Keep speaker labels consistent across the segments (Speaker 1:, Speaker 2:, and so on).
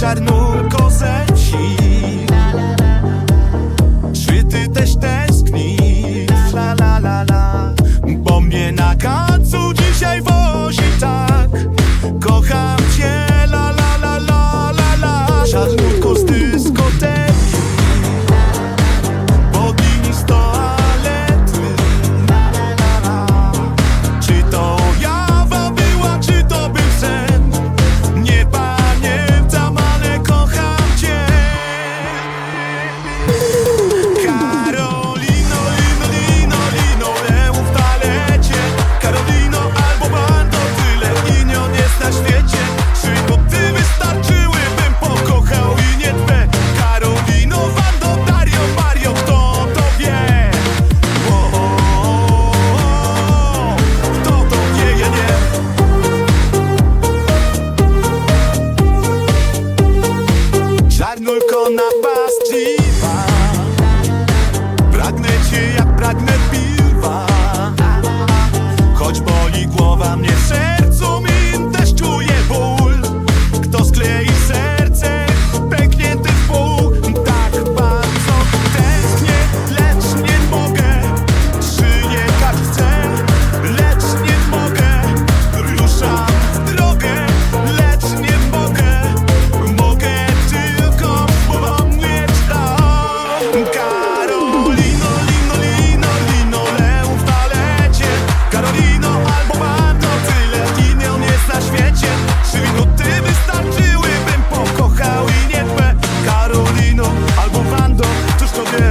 Speaker 1: czarną kozę ci. see. sobie.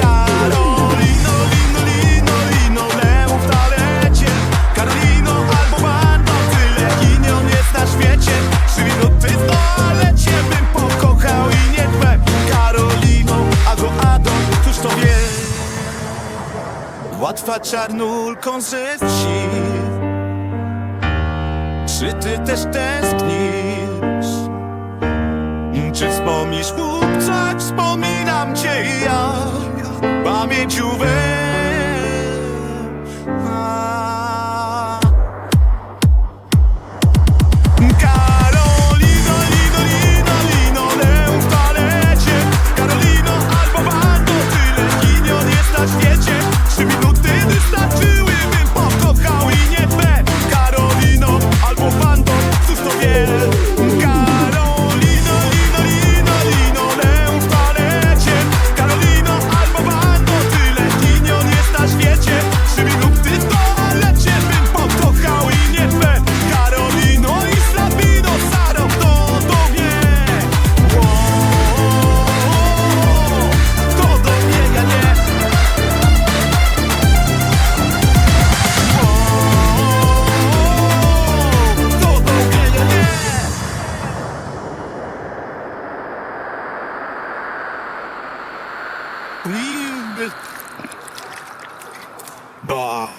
Speaker 1: Karolino, lino, lino, lino, lemu w talecie. Karolino albo pan, bo tyle ginie on jest na świecie. Trzy minuty w toalecie bym pokochał i nie dwie Karolino, a go Adon, cóż to wie? Łatwa czarnulką życi. Czy ty też tęsknisz? Czy wspomnisz mu? made Please. Bah.